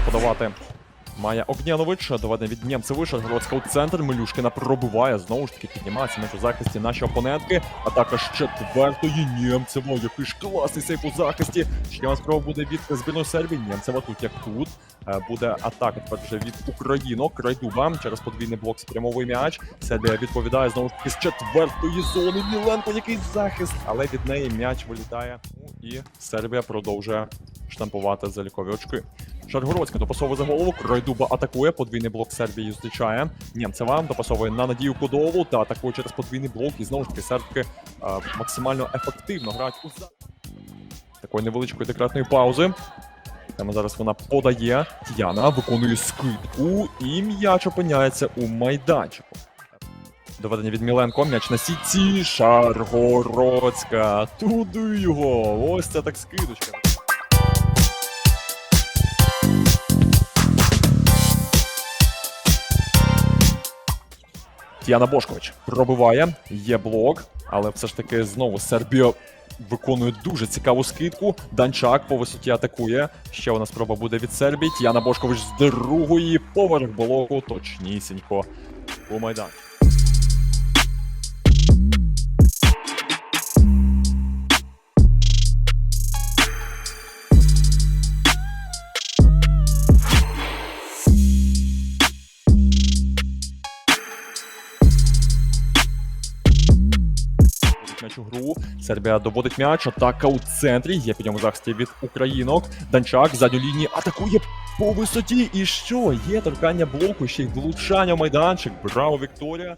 подавати. Має Огнєнович, доведений від Нємцевич, Шаргородська у центр, Милюшкіна пробиває, знову ж таки піднімається м'яч у захисті наші опонентки. Атака з четвертої Нємцева, який ж класний сейф у захисті. Ще раз справа буде від збірної Сербії. Нємцева тут як тут. Е, Буде атака тепер вже від Українок. Крайдуба через подвійний блок спрямовує м'яч. Сербія відповідає знову ж таки з четвертої зони. Міленко, який захист, але від неї м'яч вилітає. Ну і Сербія продовжує штампувати залікові очки. Шаргородська допасовує за голову. Крайдуба атакує. Подвійний блок Сербії зустрічає. Нємцева допасовує на Надію Кудову та атакує через подвійний блок. І знову ж таки сербки е, максимально ефективно грають у такої невеличкої декретної паузи. Там зараз вона подає. Тіяна виконує скидку, і м'яч опиняється у майданчику. Доведення від Міленко, м'яч на сітці. Шаргородська. Туди його. Ось це так скидочка. Тіана Бошкович пробиває, є блок, але все ж таки знову Сербія виконує дуже цікаву скидку. Данчак по висоті атакує. Ще одна спроба буде від Сербії. Тетяна Бошкович з другої поверх блоку, точнісінько у майдан. Доводить М'яч у гру. Сербія доводить м'яч. Атака у центрі. Є підйом ньому захисті від українок. Данчак задню лінії атакує по висоті. І що? Є торкання блоку, ще й влучання в майданчик. Браво, Вікторія.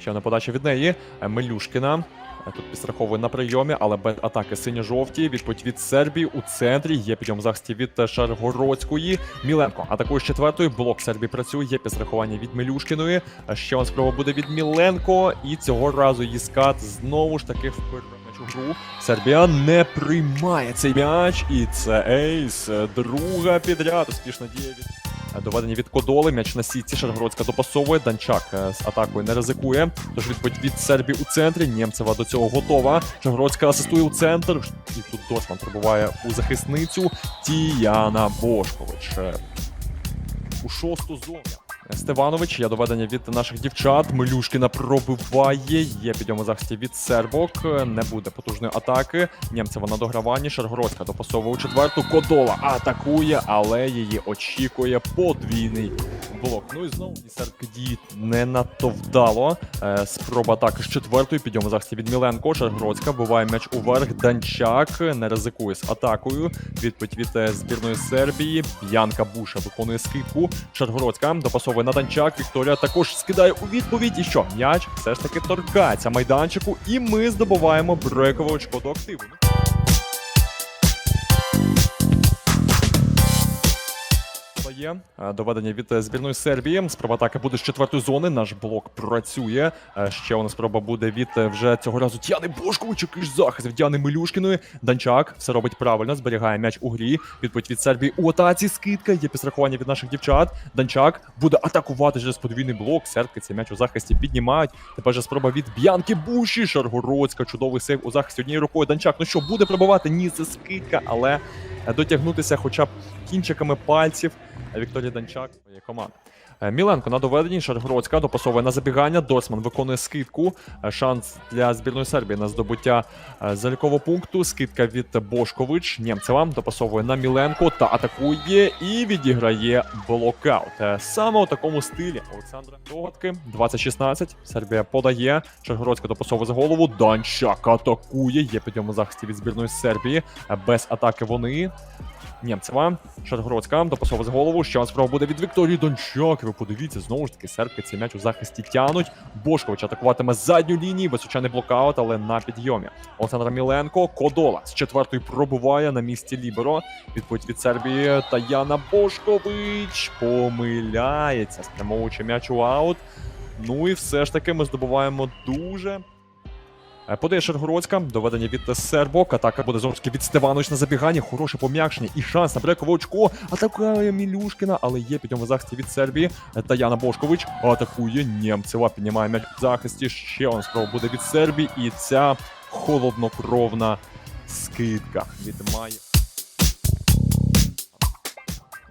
Ще одна подача від неї. Мелюшкіна. Е, Тут підстраховує на прийомі, але без атаки синьо-жовті. Відповідь від Сербії у центрі. Є підйом захисті від е, Шаргородської. Міленко атакує з четвертої. Блок Сербії працює. Є підстрахування від Мелюшкіної. Е, Ще одна спроба буде від Міленко. І цього разу її скат знову ж таки м'яч гру. Сербія не приймає цей м'яч. І це ейс. Друга підряд. Успішна дія від. Е, Доведення від Кодоли, м'яч на сітці, Шаргородська допасовує, Данчак е, з атакою не ризикує. Тож відповідь від Сербії у центрі. Німцева до цього готова. Шаргородська асистує у центр. І тут Досман пробуває у захисницю. Тіяна Бошкович. Е, У шосту зону. Стеванович, є доведення від наших дівчат. Милюшкіна пробиває. Є підйом захисті від сербок. Не буде потужної атаки. Німцева на дограванні. Шаргородська допасовує у четверту. Кодола атакує, але її очікує подвійний блок. Ну і знову десертки діють не надто вдало. Е, спроба атаки з четвертої. Підйом у захисті від Міленко. Шаргородська буває м'яч уверх. Данчак не ризикує з атакою. Відповідь від е, збірної Сербії. Б'янка Буша виконує скидку. Шаргородська допасовує на Данчак. Вікторія також скидає у відповідь. І що? М'яч все ж таки торкається майданчику. І ми здобуваємо брекове очко до активу. Є е, доведення від е, збірної Сербії. Спроба атаки буде з четвертої зони. Наш блок працює. Е, Ще одна спроба буде від вже цього разу Тіани Бошкович, який ж захист від Діани Милюшкіної. Данчак все робить правильно, зберігає м'яч у грі. Відповідь від Сербії у атаці. Скидка. Є підстрахування від наших дівчат. Данчак буде атакувати через подвійний блок. Сербки цей м'яч у захисті піднімають. Тепер же спроба від Б'янки Буші. Шаргородська. Чудовий сейв у захисті однією рукою. Данчак. Ну що, буде пробивати? Ні, це скидка, але дотягнутися хоча б кінчиками пальців. Вікторія Данчак своєї команди. Е, Міленко на доведенні, Шаргородська допасовує на забігання. Досман виконує скидку. Е, Шанс для збірної Сербії на здобуття е, залікового пункту. Скидка від Бошкович. Нємцева допасовує на Міленко та атакує і відіграє блокаут. Саме у такому стилі Олександра Догадки. 20-16. Сербія подає. Шаргородська допасовує за голову. Данчак атакує. Є підйом у захисті від збірної Сербії. Без атаки вони. Нємцева, Шаргородська, допасова з голову. Раз справа буде від Вікторії Дончак. Ви подивіться, знову ж таки, сербки цей м'яч у захисті тянуть. Бошкович атакуватиме задню лінію, височаний блокаут, але на підйомі. Олександр Міленко, Кодола з четвертої пробуває на місці Ліберо. Відповідь від Сербії Таяна Бошкович помиляється, спрямовуючи м'яч у аут. Ну і все ж таки ми здобуваємо дуже Подає Шергородська, доведення від Сербок. Атака буде таки від Стеванович на забігання. Хороше пом'якшення і шанс на брекове очко. Атакує Мілюшкіна, але є підйом в захисті від Сербії. Е, Таяна Бошкович атакує Нємцева. Піднімає м'яч в захисті. Ще одна спроба буде від Сербії. І ця холоднокровна скидка від Майя.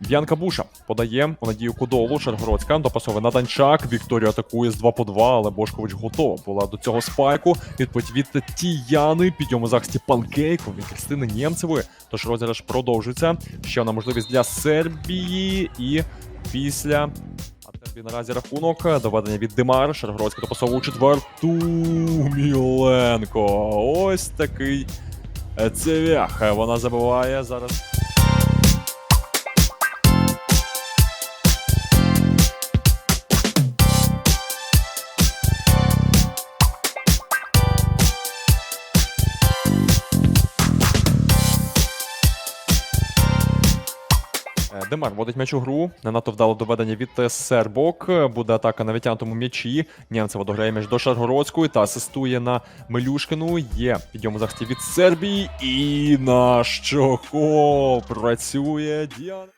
Б'янка Буша подає у Надію Кудолу, Шаргородська, допасовує на Данчак. Вікторія атакує з 2 по 2, але Бошкович готова була до цього спайку. Відповідь від Тіяни, підйом у захисті панкейку від Кристини Нємцевої. Тож розіграш продовжується. Ще одна можливість для Сербії і після. А наразі рахунок. Доведення від Димар. Шаргородська допасовує у четверту. Міленко. Ось такий е, цевях. Вона забиває зараз. Демар вводить м'яч у гру. Не надто вдало доведення від Сербок. Буде атака на витягнутому м'ячі. Німцева дограє м'яч до Шаргородської та асистує на Мелюшкину. Є підйом у захисті від Сербії. І на що працює Діана.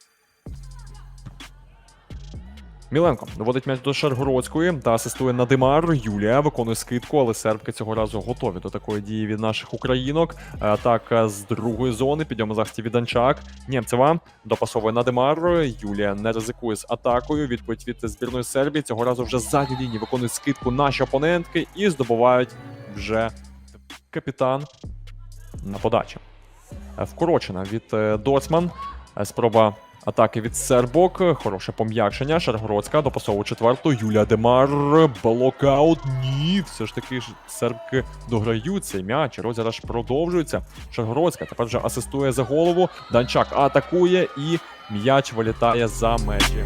Міленко доводить м'яч до Шаргородської та асистує на Димар. Юлія виконує скидку, але сербки цього разу готові до такої дії від наших українок. Атака з другої зони. Підйом у захисті від Данчак. Нємцева допасовує на Демар. Юлія не ризикує з атакою. Відповідь від збірної Сербії. Цього разу вже ззаді лінії виконують скидку наші опонентки і здобувають вже капітан на подачі. Е, Вкорочена від е, Доцман. Е, Спроба атаки від Сербок. Хороше пом'якшення. Шаргородська допасовує четверту. Юлія Демар. Блокаут. Ні, все ж таки ж сербки дограють цей м'яч. Розіграш продовжується. Шаргородська тепер вже асистує за голову. Данчак атакує і м'яч вилітає за межі.